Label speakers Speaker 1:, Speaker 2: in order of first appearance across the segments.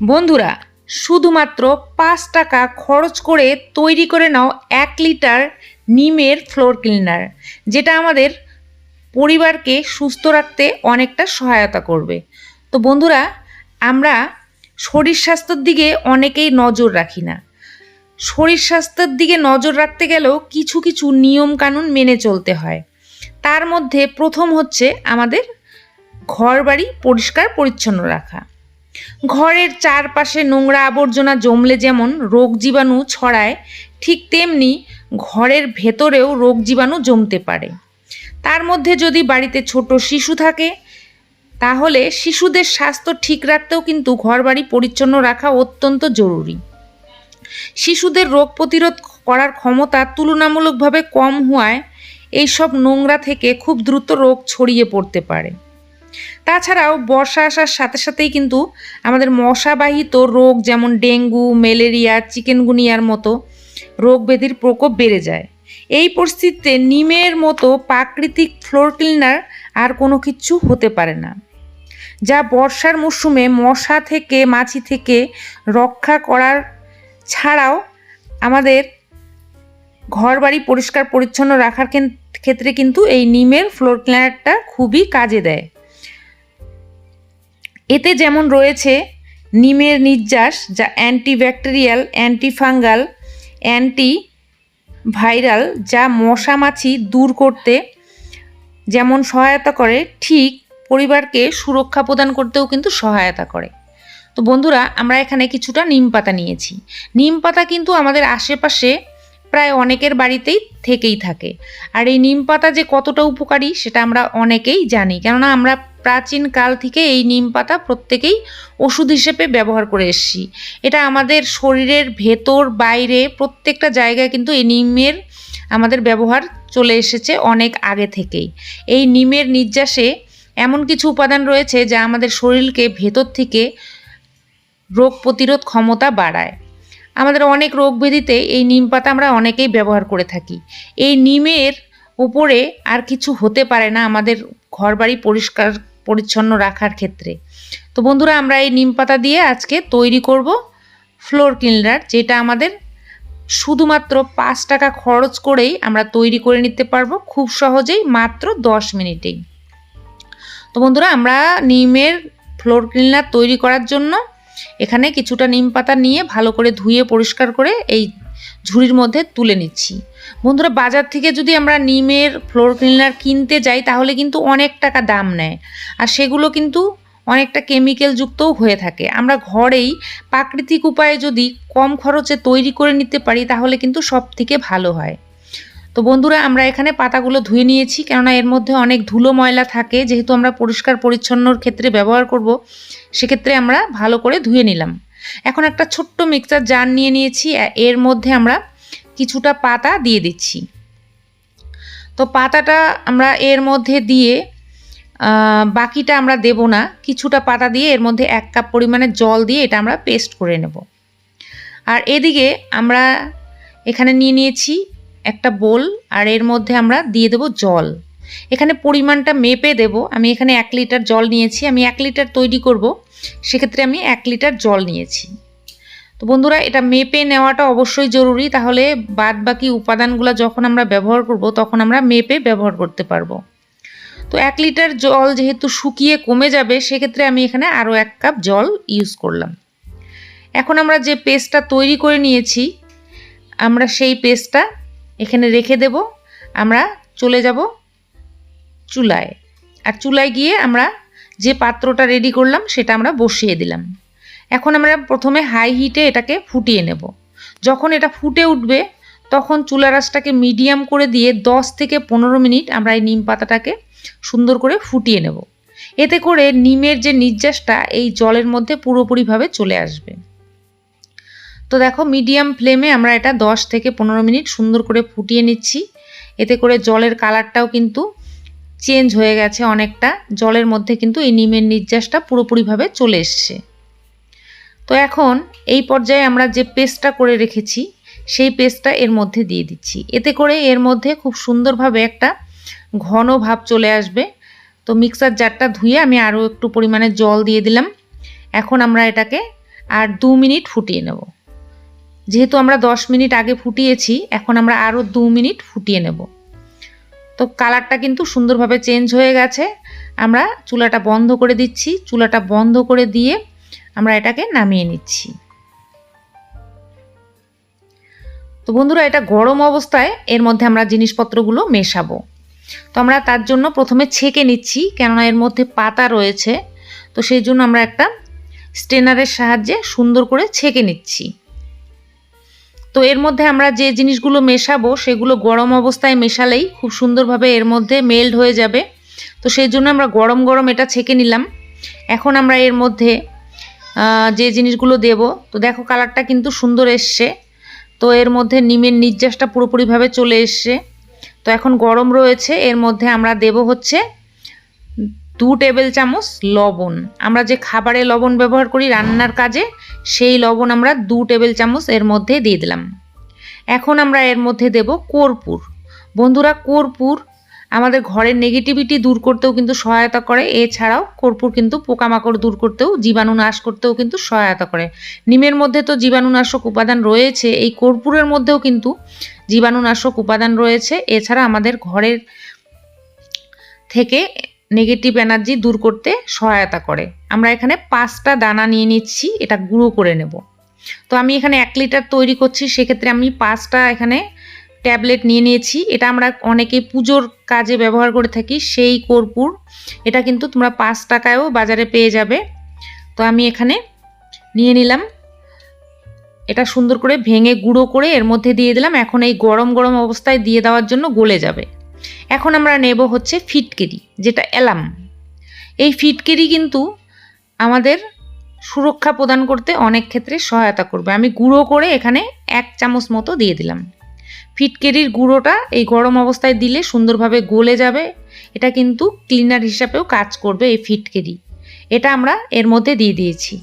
Speaker 1: বন্ধুরা, শুধুমাত্র পাঁচ টাকা খরচ করে তৈরি করে নাও এক লিটার নিমের ফ্লোর ক্লিনার যেটা আমাদের পরিবারকে সুস্থ রাখতে অনেকটা সহায়তা করবে। তো বন্ধুরা, আমরা শরীর স্বাস্থ্যের দিকে অনেকেই নজর রাখি না। শরীর স্বাস্থ্যের দিকে নজর রাখতে গেলেও কিছু কিছু নিয়ম কানুন মেনে চলতে হয়। তার মধ্যে প্রথম হচ্ছে আমাদের ঘর বাড়ি পরিষ্কার পরিচ্ছন্ন রাখা। ঘরের চারপাশে নোংরা আবর্জনা জমলে যেমন রোগ জীবাণু ছড়ায়, ঠিক তেমনি ঘরের ভেতরেও রোগ জীবাণু জমতে পারে। তার মধ্যে যদি বাড়িতে ছোট শিশু থাকে, তাহলে শিশুদের স্বাস্থ্য ঠিক রাখতেও কিন্তু ঘরবাড়ি পরিচ্ছন্ন রাখা অত্যন্ত জরুরি। শিশুদের রোগ প্রতিরোধ করার ক্ষমতা তুলনামূলকভাবে কম হওয়ায়, এইসব নোংরা থেকে খুব দ্রুত রোগ ছড়িয়ে পড়তে পারে। তাছাড়াও বর্ষা আসার সাথে সাথেই কিন্তু আমাদের মশাবাহিত রোগ যেমন ডেঙ্গু, ম্যালেরিয়া, চিকেনগুনিয়ার মতো রোগ ব্যাধির প্রকোপ বেড়ে যায়। এই পরিস্থিতিতে নিমের মতো প্রাকৃতিক ফ্লোর ক্লিনার আর কোনো কিছু হতে পারে না। যা বর্ষার মরশুমে মশা থেকে, মাছি থেকে রক্ষা করার ছাড়াও আমাদের ঘর বাড়ি পরিষ্কার পরিচ্ছন্ন রাখার ক্ষেত্রে কিন্তু এই নিমের ফ্লোর ক্লিনারটা খুবই কাজে দেয়। এতে যেমন রয়েছে নিমের নির্যাস, যা অ্যান্টিব্যাকটেরিয়াল, অ্যান্টিফাঙ্গাল অ্যান্টি ভাইরাল যা মশা মাছি দূর করতে যেমন সহায়তা করে, ঠিক পরিবারকে সুরক্ষা প্রদান করতেও কিন্তু সহায়তা করে। তো বন্ধুরা, আমরা এখানে কিছুটা নিম পাতা নিয়েছি। নিম পাতা কিন্তু আমাদের আশেপাশে প্রায় অনেকের বাড়িতেই থেকেই থাকে। আর এই নিম পাতা যে কতটা উপকারী, সেটা আমরা অনেকেই জানি। কেননা আমরা প্রাচীন কাল থেকে এই নিম পাতা প্রত্যেকেই ওষুধ হিসেবে ব্যবহার করে এসেছি। এটা আমাদের শরীরের ভেতর, বাইরে প্রত্যেকটা জায়গায় কিন্তু এই নিমের আমাদের ব্যবহার চলে এসেছে অনেক আগে থেকেই। এই নিমের নির্যাসে এমন কিছু উপাদান রয়েছে যা আমাদের শরীরকে ভেতর থেকে রোগ প্রতিরোধ ক্ষমতা বাড়ায়। আমাদের অনেক রোগ ব্যাধিতে এই নিম পাতা আমরা অনেকেই ব্যবহার করে থাকি। এই নিমের উপরে আর কিছু হতে পারে না, আমাদের ঘরবাড়ি পরিষ্কার পরিচ্ছন্ন রাখার ক্ষেত্রে। তো বন্ধুরা, আমরা এই নিম পাতা দিয়ে আজকে তৈরি করব ফ্লোর ক্লিনার, যেটা আমাদের শুধুমাত্র পাঁচ টাকা খরচ করেই আমরা তৈরি করে নিতে পারব, খুব সহজেই মাত্র দশ মিনিটেই। তো বন্ধুরা, আমরা নিমের ফ্লোর ক্লিনার তৈরি করার জন্য এখানে কিছুটা নিম পাতা নিয়ে ভালো করে ধুয়ে পরিষ্কার করে এই ঝুড়ির মধ্যে তুলে নিচ্ছি। বন্ধুরা, বাজার থেকে যদি আমরা নিমের ফ্লোর ক্লিনার কিনতে যাই, তাহলে কিন্তু অনেক টাকা দাম নেয়। আর সেগুলো কিন্তু অনেকটা কেমিক্যাল যুক্তও হয়ে থাকে। আমরা ঘরেই প্রাকৃতিক উপায়ে যদি কম খরচে তৈরি করে নিতে পারি, তাহলে কিন্তু সব থেকে ভালো হয়। তো বন্ধুরা, আমরা এখানে পাতাগুলো ধুয়ে নিয়েছি, কেননা এর মধ্যে অনেক ধুলো ময়লা থাকে। যেহেতু আমরা পরিষ্কার পরিচ্ছন্নর ক্ষেত্রে ব্যবহার করব, সেক্ষেত্রে আমরা ভালো করে ধুয়ে নিলাম। এখন একটা ছোট্ট মিক্সার জার নিয়ে নিয়েছি এর মধ্যে আমরা কিছুটা পাতা দিয়ে দিচ্ছি। তো পাতাটা আমরা এর মধ্যে দিয়ে বাকিটা আমরা দেব না, কিছুটা পাতা দিয়ে এর মধ্যে এক কাপ পরিমাণে জল দিয়ে এটা আমরা পেস্ট করে নেব। আর এদিকে আমরা এখানে নিয়ে নিয়েছি একটা বোল আর এর মধ্যে আমরা দিয়ে দেব জল। এখানে পরিমাণটা মেপে দেব, আমি এখানে এক লিটার জল নিয়েছি, আমি এক লিটার তৈরি করব। সেক্ষেত্রে আমি এক লিটার জল নিয়েছি। তো বন্ধুরা, এটা মেপে নেওয়াটা অবশ্যই জরুরি। তাহলে বাদ বাকি উপাদানগুলো যখন আমরা ব্যবহার করব, তখন আমরা মেপে ব্যবহার করতে পারব। তো এক লিটার জল যেহেতু শুকিয়ে কমে যাবে, সেক্ষেত্রে আমি এখানে আরও এক কাপ জল ইউজ করলাম। এখন আমরা যে পেস্টটা তৈরি করে নিয়েছি, আমরা সেই পেস্টটা এখানে রেখে দেব। আমরা চলে যাব চুলায়। আর চুলায় গিয়ে আমরা যে পাত্রটা রেডি করলাম, সেটা আমরা বসিয়ে দিলাম। এখন আমরা প্রথমে হাই হিটে এটাকে ফুটিয়ে নেব। যখন এটা ফুটে উঠবে, তখন চুলা রাসটাকে মিডিয়াম করে দিয়ে 10 থেকে পনেরো মিনিট আমরা এই নিম পাতাটাকে সুন্দর করে ফুটিয়ে নেব। এতে করে নিমের যে নির্যাসটা, এই জলের মধ্যে পুরোপুরিভাবে চলে আসবে। তো দেখো মিডিয়াম ফ্লেমে আমরা এটা 10 থেকে পনেরো মিনিট সুন্দর করে ফুটিয়ে নিচ্ছি। এতে করে জলের কালারটাও কিন্তু চেঞ্জ হয়ে গেছে অনেকটা। জলের মধ্যে কিন্তু এই নিমের নির্যাসটা পুরোপুরিভাবে চলে এসছে। তো এখন এই পর্যায়ে আমরা যে পেস্টটা করে রেখেছি, সেই পেস্টটা এর মধ্যে দিয়ে দিচ্ছি। এতে করে এর মধ্যে খুব সুন্দরভাবে একটা ঘন ভাব চলে আসবে। তো মিক্সার জারটা ধুয়ে আমি আরও একটু পরিমাণে জল দিয়ে দিলাম। এখন আমরা এটাকে আর দু মিনিট ফুটিয়ে নেব। যেহেতু আমরা দশ মিনিট আগে ফুটিয়েছি, এখন আমরা আরও দু মিনিট ফুটিয়ে নেব। তো কালারটা কিন্তু সুন্দরভাবে চেঞ্জ হয়ে গেছে। আমরা চুলাটা বন্ধ করে দিচ্ছি। চুলাটা বন্ধ করে দিয়ে আমরা এটাকে নামিয়ে নিচ্ছি। তো বন্ধুরা, এটা গরম অবস্থায় এর মধ্যে আমরা জিনিসপত্রগুলো মেশাবো। তো আমরা তার জন্য প্রথমে ছেঁকে নিচ্ছি, কেননা এর মধ্যে পাতা রয়েছে। তো সেই জন্য আমরা একটা স্টেনারের সাহায্যে সুন্দর করে ছেঁকে নিচ্ছি। তো এর মধ্যে আমরা যে জিনিসগুলো মেশাবো, সেগুলো গরম অবস্থায় মেশালেই খুব সুন্দরভাবে এর মধ্যে মেল্ট হয়ে যাবে। তো সেই জন্য আমরা গরম গরম এটা ছেঁকে নিলাম। এখন আমরা এর মধ্যে যে জিনিসগুলো দেব, তো দেখো কালারটা কিন্তু সুন্দর এসছে। তো এর মধ্যে নিমের নির্যাসটা পুরোপুরিভাবে চলে এসছে। তো এখন গরম রয়েছে, এর মধ্যে আমরা দেব হচ্ছে দু টেবিল চামচ লবণ। আমরা যে খাবারে লবণ ব্যবহার করি রান্নার কাজে, সেই লবণ আমরা দু টেবিল চামচ এর মধ্যে দিয়ে দিলাম। এখন আমরা এর মধ্যে দেব কর্পূর। বন্ধুরা, কর্পূর আমাদের ঘরের নেগেটিভিটি দূর করতেও কিন্তু সহায়তা করে। এছাড়াও কর্পূর কিন্তু পোকামাকড় দূর করতেও, জীবাণু নাশ করতেও কিন্তু সহায়তা করে। নিমের মধ্যে তো জীবাণুনাশক উপাদান রয়েছে। এই কর্পূরের মধ্যেও কিন্তু জীবাণুনাশক উপাদান রয়েছে। এছাড়া আমাদের ঘরের থেকে নেগেটিভ এনার্জি দূর করতে সহায়তা করে। আমরা এখানে পাঁচটা দানা নিয়ে নিচ্ছি, এটা গুঁড়ো করে নেব। তো আমি এখানে এক লিটার তৈরি করছি, সেক্ষেত্রে আমি পাঁচটা এখানে ট্যাবলেট নিয়ে নিয়েছি। এটা আমরা অনেকে পুজোর কাজে ব্যবহার করে থাকি, সেই কর্পূর। এটা কিন্তু তোমরা পাঁচ টাকায়ও বাজারে পেয়ে যাবে। তো আমি এখানে নিয়ে নিলাম। এটা সুন্দর করে ভেঙে গুঁড়ো করে এর মধ্যে দিয়ে দিলাম। এখন এই গরম গরম অবস্থায় দিয়ে দেওয়ার জন্য গলে যাবে। এখন আমরা নেব হচ্ছে ফিটকেরি, যেটা এলাম এই ফিটকেরি কিন্তু আমাদের সুরক্ষা প্রদান করতে অনেক ক্ষেত্রে সহায়তা করবে। আমি গুঁড়ো করে এখানে এক চামচ মতো দিয়ে দিলাম। ফিটকেরির গুঁড়োটা এই গরম অবস্থায় দিলে সুন্দরভাবে গলে যাবে। এটা কিন্তু ক্লিনার হিসাবেও কাজ করবে এই ফিটকেরি। এটা আমরা এর মধ্যে দিয়ে দিয়েছি।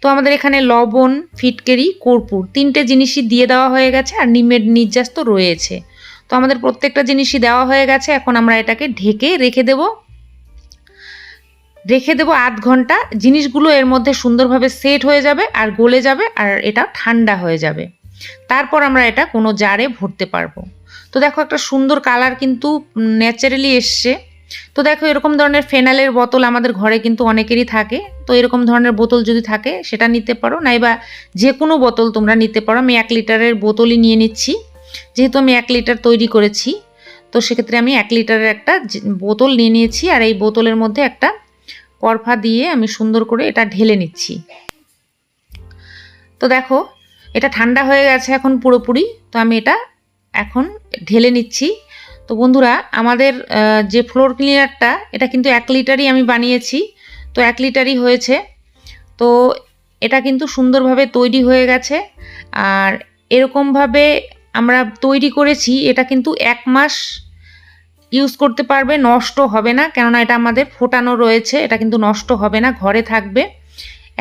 Speaker 1: তো আমাদের এখানে লবণ, ফিটকেরি, কর্পূর তিনটে জিনিসই দিয়ে দেওয়া হয়ে গেছে আর নিমের নির্যাস তো রয়েছে। তো আমাদের প্রত্যেকটা জিনিসই দেওয়া হয়ে গেছে। এখন আমরা এটাকে ঢেকে রেখে দেব। রেখে দেবো আধ ঘণ্টা। জিনিসগুলো এর মধ্যে সুন্দরভাবে সেট হয়ে যাবে আর গলে যাবে আর এটা ঠান্ডা হয়ে যাবে। তারপর আমরা এটা কোনো জারে ভরতে পারব। তো দেখো একটা সুন্দর কালার কিন্তু ন্যাচারালি এসছে। তো দেখো এরকম ধরনের ফেনালের বোতল আমাদের ঘরে কিন্তু অনেকেরই থাকে। তো এরকম ধরনের বোতল যদি থাকে সেটা নিতে পারো। নাইবা যে কোনো বোতল তোমরা নিতে পারো। আমি এক লিটারের বোতলই নিয়ে নিচ্ছি। যেহেতু আমি এক লিটার তৈরি করেছি, তো সেক্ষেত্রে আমি এক লিটারের একটা বোতল নিয়ে নিয়েছি আর এই বোতলের মধ্যে একটা করফা দিয়ে আমি সুন্দর করে এটা ঢেলে নিচ্ছি। তো দেখো, এটা ঠান্ডা হয়ে গেছে এখন পুরোপুরি, তো আমি এটা এখন ঢেলে নিচ্ছি। তো বন্ধুরা, আমাদের যে ফ্লোর ক্লিনারটা এটা কিন্তু এক লিটারই আমি বানিয়েছি, তো এক লিটারই হয়েছে। তো এটা কিন্তু সুন্দরভাবে তৈরি হয়ে গেছে, আর এরকমভাবে আমরা তৈরি করেছি, এটা কিন্তু এক মাস ইউজ করতে পারবে, নষ্ট হবে না। কেননা এটা আমাদের ফোটানো রয়েছে, এটা কিন্তু নষ্ট হবে না, ঘরে থাকবে।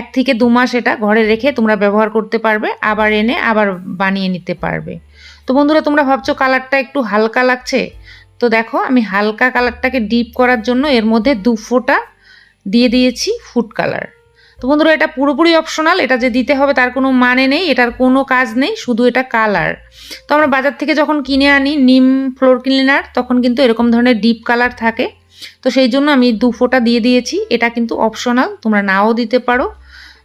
Speaker 1: এক থেকে দু মাস এটা ঘরে রেখে তোমরা ব্যবহার করতে পারবে, আবার এনে আবার বানিয়ে নিতে পারবে। তো বন্ধুরা, তোমরা ভাবছ কালারটা একটু হালকা লাগছে? তো দেখো, আমি হালকা কালারটাকে ডিপ করার জন্য এর মধ্যে দু ফোঁটা দিয়ে দিয়েছি ফুড কালার তো বন্ধুরা, এটা পুরোপুরি অপশনাল এটা যে দিতে হবে তার কোনো মানে নেই, এটার কোনো কাজ নেই, শুধু এটা কালার তো আমরা বাজার থেকে যখন কিনে আনি নিম ফ্লোর ক্লিনার তখন কিন্তু এরকম ধরনের ডিপ কালার থাকে। তো সেই জন্য আমি দু ফোঁটা দিয়ে দিয়েছি, এটা কিন্তু অপশনাল তোমরা নাও দিতে পারো।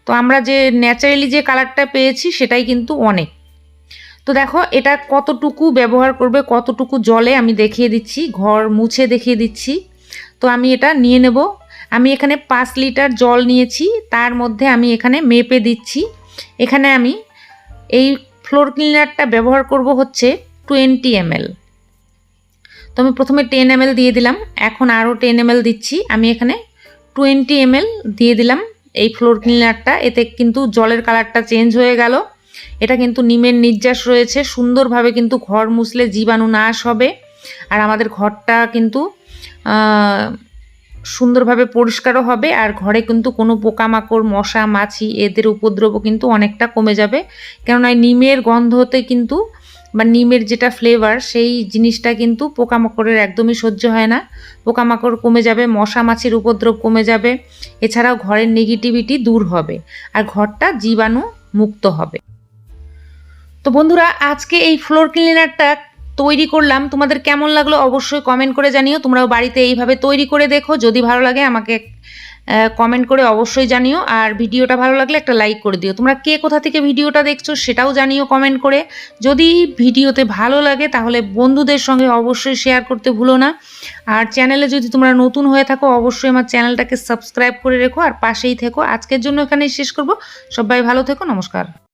Speaker 1: তো আমরা যে ন্যাচারালি যে কালারটা পেয়েছি, সেটাই কিন্তু অনেক। তো দেখো, এটা কতটুকু ব্যবহার করবে, কতটুকু জলে আমি দেখিয়ে দিচ্ছি, ঘর মুছে দেখিয়ে দিচ্ছি। তো আমি এটা নিয়ে নেব। আমি এখানে পাঁচ লিটার জল নিয়েছি, তার মধ্যে আমি এখানে মেপে দিচ্ছি। এখানে আমি এই ফ্লোর ক্লিনারটা ব্যবহার করব হচ্ছে টোয়েন্টি এমএল। তো আমি প্রথমে টেন এমএল দিয়ে দিলাম, এখন আরও টেন এমএল দিচ্ছি। আমি এখানে টোয়েন্টি এমএল দিয়ে দিলাম এই ফ্লোর ক্লিনারটা, এতে কিন্তু জলের কালারটা চেঞ্জ হয়ে গেল। এটা কিন্তু নিমের নির্যাস রয়েছে, সুন্দরভাবে কিন্তু ঘর মুছলে জীবাণু নাশ হবে। আর আমাদের ঘরটা কিন্তু সুন্দরভাবে পরিষ্কারও হবে আর ঘরে কিন্তু কোনো পোকামাকড়, মশা, মাছি এদের উপদ্রবও কিন্তু অনেকটা কমে যাবে। কেননা নিমের গন্ধতে কিন্তু বা নিমের যেটা ফ্লেভার সেই জিনিসটা কিন্তু পোকামাকড়ের একদমই সহ্য হয় না। পোকামাকড় কমে যাবে, মশা, মাছির উপদ্রব কমে যাবে। এছাড়াও ঘরের নেগেটিভিটি দূর হবে আর ঘরটা জীবাণু মুক্ত হবে। তো বন্ধুরা, আজকে এই ফ্লোর ক্লিনারটা তৈরি করলাম। তোমাদের কেমন লাগল অবশ্যই কমেন্ট করে জানিও। তোমরাও বাড়িতে এইভাবে তৈরি করে দেখো। যদি ভালো লাগে আমাকে কমেন্ট করে অবশ্যই জানিও। আর ভিডিওটা ভালো লাগলে একটা লাইক করে দিও। তোমরা কে কোথা থেকে ভিডিওটা দেখছ সেটাও জানিও কমেন্ট করে। যদি ভিডিওতে ভালো লাগে তাহলে বন্ধুদের সঙ্গে অবশ্যই শেয়ার করতে ভুলো না। আর চ্যানেলে যদি তোমরা নতুন হয়ে থাকো অবশ্যই আমার চ্যানেলটাকে সাবস্ক্রাইব করে রেখো। আর পাশেই থেকো। আজকের জন্য এখানেই শেষ করব। সবাই ভালো থেকো। নমস্কার।